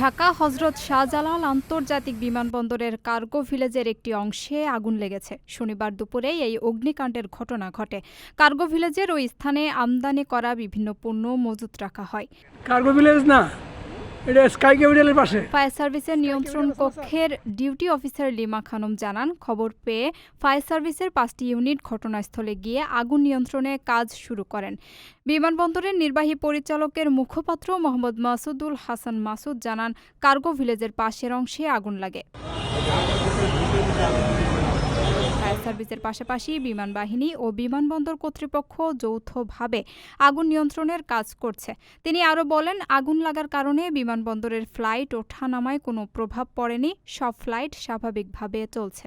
ঢাকা হজরত শাহজালাল আন্তর্জাতিক বিমানবন্দরের কার্গো ভিলেজের একটি অংশে আগুন লেগেছে। শনিবার দুপুরে এই অগ্নিকাণ্ডের ঘটনা ঘটে। কার্গো ভিলেজের ওই স্থানে আমদানি করা বিভিন্ন পণ্য মজুত রাখা হয়। কার্গো ভিলেজ না? ফায়ার সার্ভিসের নিয়ন্ত্রণ কক্ষের ডিউটি অফিসার লিমা খানম জানান, খবর পেয়ে ফায়ার সার্ভিসের পাঁচটি ইউনিট ঘটনাস্থলে গিয়ে আগুন নিয়ন্ত্রণে কাজ শুরু করেন। বিমানবন্দরের নির্বাহী পরিচালকের মুখপাত্র মোহাম্মদ মাসুদুল হাসান মাসুদ জানান, কার্গো ভিলেজের পাশের অংশে আগুন লাগে। সার্ভিসের পাশাপাশি বিমান বাহিনী ও বিমানবন্দর কর্তৃপক্ষ যৌথভাবে আগুন নিয়ন্ত্রণের কাজ করছে। তিনি আরও বলেন, আগুন লাগার কারণে বিমানবন্দরের ফ্লাইট ওঠানামায় কোনো প্রভাব পড়েনি, সব ফ্লাইট স্বাভাবিকভাবে চলছে।